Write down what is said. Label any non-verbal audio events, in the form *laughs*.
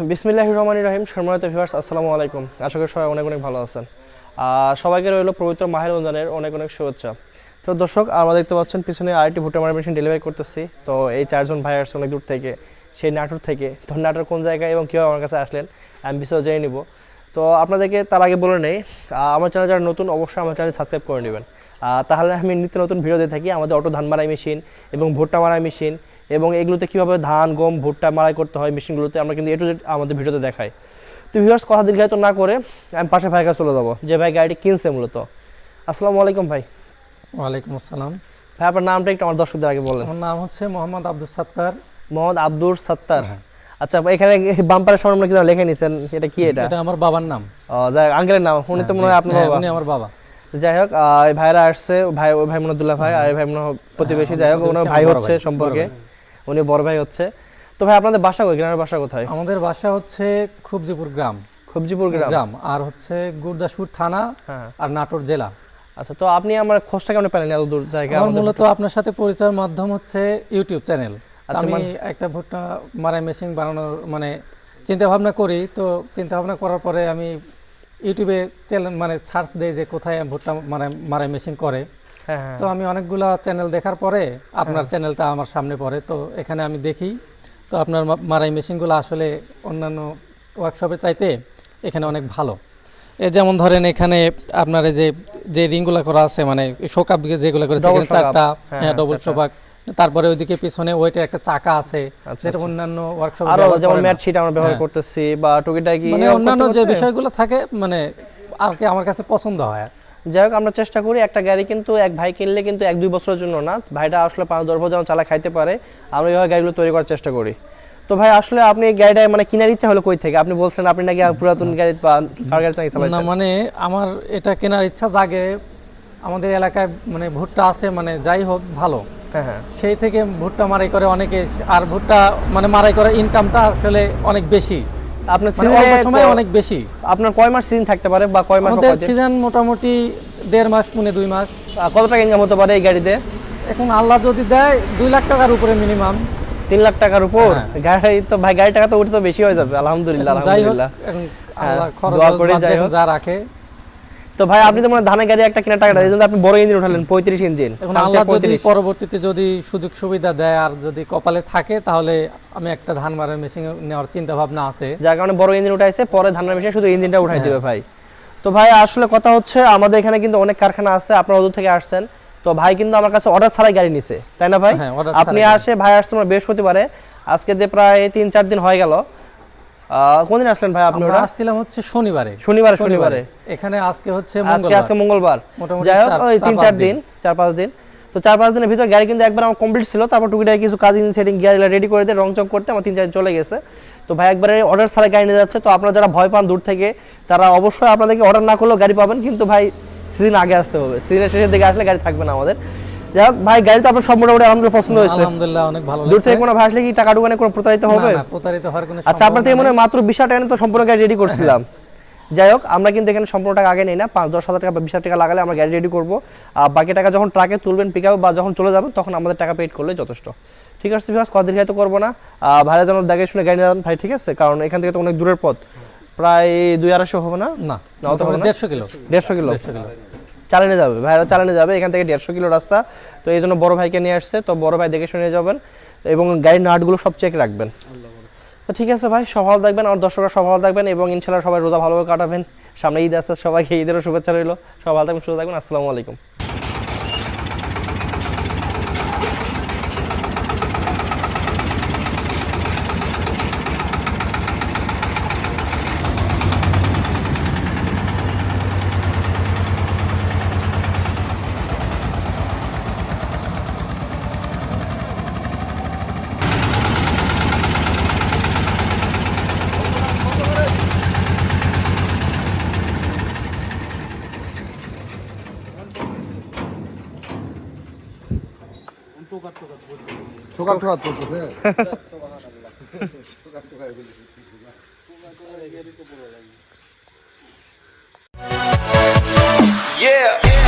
বিসমিল্লাহ রহমান রহিম, সম্মানিত ভিউয়ার্স আসসালামু আলাইকুম। আশা করি সবাই অনেক অনেক ভালো আছেন। সবাইকে রইল পবিত্র মাহের রমজানের অনেক অনেক শুভেচ্ছা। তো দর্শক, আমরা দেখতে পাচ্ছেন পিছনে আরেকটি ভুট্টা মারা মেশিন ডেলিভারি করতেছি। তো এই চারজন ভাই আসছে অনেক দূর থেকে, সেই নাটোর থেকে। তো নাটোর কোন জায়গায় এবং কীভাবে আমার কাছে আসলেন, আমি বিষয়ে জেনে নিব। তো আপনাদেরকে তার আগে বলে নেই আমার চ্যানেল যারা নতুন, অবশ্যই আমার চ্যানেল সাবস্ক্রাইব করে নেবেন। তাহলে আমি নিত্য নতুন ভিডিও দিয়ে থাকি। আমাদের অটো ধান মারাই মেশিন এবং ভুট্টা মারাই মেশিন এবং এগুলোতে কীভাবে ধান গম ভুট্টা মারাই করতে হয় মেশিনগুলোতে আমরা কিন্তু এটু আমাদের ভিডিওতে দেখাই। তো ভিউয়ার্স কথা দীর্ঘায়িত না করে আমি পাশে ভাইয়ের কাছে চলে যাব যে ভাই গাড়িটি কিনছে মূলত। আসসালামু আলাইকুম ভাই। ওয়ালাইকুম আসসালাম। ভাই আপনার নামটা একটু আমার দর্শকদের আগে বলেন। আমার নাম হচ্ছে মোহাম্মদ আব্দুল সাত্তার। মোহাম্মদ আব্দুর সত্তার। আচ্ছা এখানে বাম্পারের সামনে কি লিখে নিছেন এটা কি এটা? এটা আমার বাবার নাম। ও, যাই হোক, আঙ্কেলের নাম উনি তো মনে হয় আপনার হ্যাঁ, বাবা। উনি আমার বাবা। যাই হোক এই ভাইরা আসছে ভাই ওই ভাই মনদুল্লাহ ভাই আর এই ভাই মনে প্রতিবেশী যাই হোক ওনার ভাই হচ্ছে সম্পর্কে। উনি বড় ভাই হচ্ছে। তো ভাই আপনাদের বাসা কই? গ্রামের বাসা কোথায়? আমাদের বাসা হচ্ছে খুবজিপুর গ্রাম। খুবজিপুর গ্রাম? গ্রাম। আর হচ্ছে গুরদাসপুর থানা হ্যাঁ। আর নাটোর জেলা। আচ্ছা তো আপনি আমার খোঁজটা কেমন পেলেন? এত দূর জায়গা আমার মূলত আপনার সাথে পরিচয়ের মাধ্যম হচ্ছে ইউটিউব চ্যানেল। আচ্ছা, আমি মানে- একটা ভুট্টা মারাই মেশিন বানানোর মানে চিন্তা ভাবনা করি। তো চিন্তা ভাবনা করার পরে আমি ইউটিউবে চ্যানেল মানে সার্চ দেই যে কোথায় ভুট্টা মারাই মারাই মেশিন করে। তো আমি অনেকগুলা চ্যানেল দেখার পরে আপনার চ্যানেলটা আমার সামনে পড়ে। তো এখানে আমি দেখি তো আপনার মারাই মেশিনগুলো আসলে অন্যান্য ওয়ার্কশপে চাইতে এখানে অনেক ভালো। এ যেমন ধরেন এখানে আপনার যে যে রিংগুলো করা আছে মানে শোকাপ যেগুলো করেছে এখানে চারটা হ্যাঁ, হ্যাঁ ডবল। শোকাপ। তারপরে ওইদিকে পিছনে ওইটার একটা চাকা আছে আচ্ছা, যেটা আচ্ছা। অন্যান্য ওয়ার্কশপে আরও যেমন ম্যাট শিট আমরা ব্যবহার হ্যাঁ। করতেছি বা টুকিটাকি মানে অন্যান্য যে বিষয়গুলো থাকে মানে আর কি আমার কাছে পছন্দ হয়। যাই হোক আমরা চেষ্টা করি একটা গাড়ি কিন্তু এক ভাই কিনলে কিন্তু এক দুই বছরের জন্য না। ভাইটা আসলে পাঁচ দশ বছর চালা খাইতে পারে আমরা এইভাবে গাড়িগুলো তৈরি করার চেষ্টা করি। তো ভাই আসলে আপনি গাড়িটা মানে কেনার ইচ্ছা হলো কই থেকে? আপনি বলছেন আপনি নাকি পুরাতন গাড়ি বা কার গাড়ি নাকি না মানে আমার এটা কেনার ইচ্ছা জাগে আমাদের এলাকায় মানে ভুট্টা আছে মানে যাই হোক ভালো। হ্যাঁ হ্যাঁ। সেই থেকে ভুট্টা মারাই করে অনেকে আর ভুট্টা মানে মারাই করে ইনকামটা আসলে অনেক বেশি। আপনার মানে অল্প সময় অনেক বেশি। আপনার কয় মাস সিজন থাকতে পারে বা কয় মাস আমাদের সিজন মোটামুটি দেড় মাস দুই মাস। কত টাকা ইনকাম হতে পারে এই গাড়িতে? এখন আল্লাহ যদি দেয় দুই লাখ টাকার উপরে মিনিমাম তিন লাখ টাকার উপর? হ্যাঁ। গাড়ি তো ভাই গাড়ি টাকা তো উঠে তো বেশি হয়ে যাবে। আলহামদুলিল্লাহ আলহামদুলিল্লাহ। হ্যাঁ, দোয়া করি, যাই হোক। যা রাখে। তো ভাই আপনি তো মানে ধানের গাড়ি একটা কেনার টাকাটা এই জন্য আপনি বড় ইঞ্জিন উঠালেন পঁয়ত্রিশ ইঞ্জিন এখন আল্লাহ যদি পরবর্তীতে যদি সুযোগ সুবিধা দেয় আর যদি কপালে থাকে তাহলে আমি একটা ধান মারার মেশিন নেওয়ার চিন্তা ভাবনা আছে। যার কারণে বড় ইঞ্জিন উঠাইছে পরে ধানের মেশিন শুধু ইঞ্জিনটা উঠাই হ্যাঁ। দিবে ভাই। তো ভাই আসলে কথা হচ্ছে আমাদের এখানে কিন্তু অনেক কারখানা আছে আপনারা ওদূর থেকে আসছেন। তো ভাই কিন্তু আমার কাছে অর্ডার ছাড়াই গাড়ি নিছে তাই না ভাই? হ্যাঁ, আপনি আসে ভাই আসছেন আমার বৃহস্পতিবারে। আজকে দিয়ে প্রায় তিন চার দিন হয়ে গেল কোনদিন আসলেন ভাই আপনি ওরা আসছিলাম হচ্ছে শনিবারে। শনিবার শনিবারে। এখানে আজকে হচ্ছে আজকে মঙ্গলবার। আজকে মঙ্গলবার। মোটামুটি যাই হোক ওই তিন চার দিন। চার পাঁচ দিন। তো চার পাঁচ দিনের ভিতর গাড়ি কিন্তু একবার আমার কমপ্লিট ছিল তারপর টুকিটাকি কিছু কাজ ইঞ্জিন সেটিং গিয়ার রেডি করে দিয়ে রং চং করতে আমার তিন চার চলে গেছে। তো ভাই একবারে অর্ডার ছাড়া গাড়ি নিয়ে যাচ্ছে তো আপনারা যারা ভয় পান দূর থেকে তারা অবশ্যই আপনাদেরকে অর্ডার না করলেও গাড়ি পাবেন কিন্তু ভাই সিজন আগে আসতে হবে। সিজনের শেষের দিকে আসলে গাড়ি থাকবে না আমাদের। যাই ভাই গাড়ি তো আপনার সব মোটামুটি আলহামদুলিল্লাহ পছন্দ হয়েছে। আলহামদুলিল্লাহ অনেক ভালো দূর লাগছে। থেকে কোনো ভাই আসলে কি টাকা কোনো প্রতারিত হবে? না, প্রতারিত হওয়ার কোনো আচ্ছা আপনার থেকে মনে মাত্র বিশ হাজার টাকা তো সম্পূর্ণ গাড়ি রেডি করছিলাম। *laughs* যাই হোক আমরা কিন্তু এখানে সম্পূর্ণ টাকা আগে নেই না পাঁচ দশ হাজার টাকা বা বিশ টাকা লাগালে আমরা গাড়ি রেডি করব। আর বাকি টাকা যখন ট্রাকে তুলবেন পিক বা যখন চলে যাবেন তখন আমাদের টাকা পেড করলে যথেষ্ট। ঠিক আছে বিকাশ কত দীর্ঘায়িত করব না। ভাইরা যেন দেখে শুনে গাড়ি ভাই ঠিক আছে? কারণ এখান থেকে তো অনেক দূরের পথ। প্রায় দুই আড়াইশো হবে না? না দেড়শো কিলো। দেড়শো কিলো। চালানে যাবে। ভাইরা চালানো যাবে, এখান থেকে দেড়শো কিলো রাস্তা। তো এই জন্য বড় ভাইকে নিয়ে আসছে। তো বড় ভাই দেখে শুনে যাবেন এবং গাড়ির নাটগুলো সব চেক রাখবেন। তো ঠিক আছে ভাই, সব ভালো থাকবেন, আমার দর্শকরা সব ভালো থাকবেন এবং ইনশাল্লাহ সবাই রোজা ভালোভাবে কাটাবেন। সামনে ঈদ আসতে সবাইকে ঈদেরও শুভেচ্ছা রইল। সব ভালো থাকবেন, সুস্থ থাকবেন। আসসালামু আলাইকুম। ঠোকা ঠোকা চলতেছে Yeah.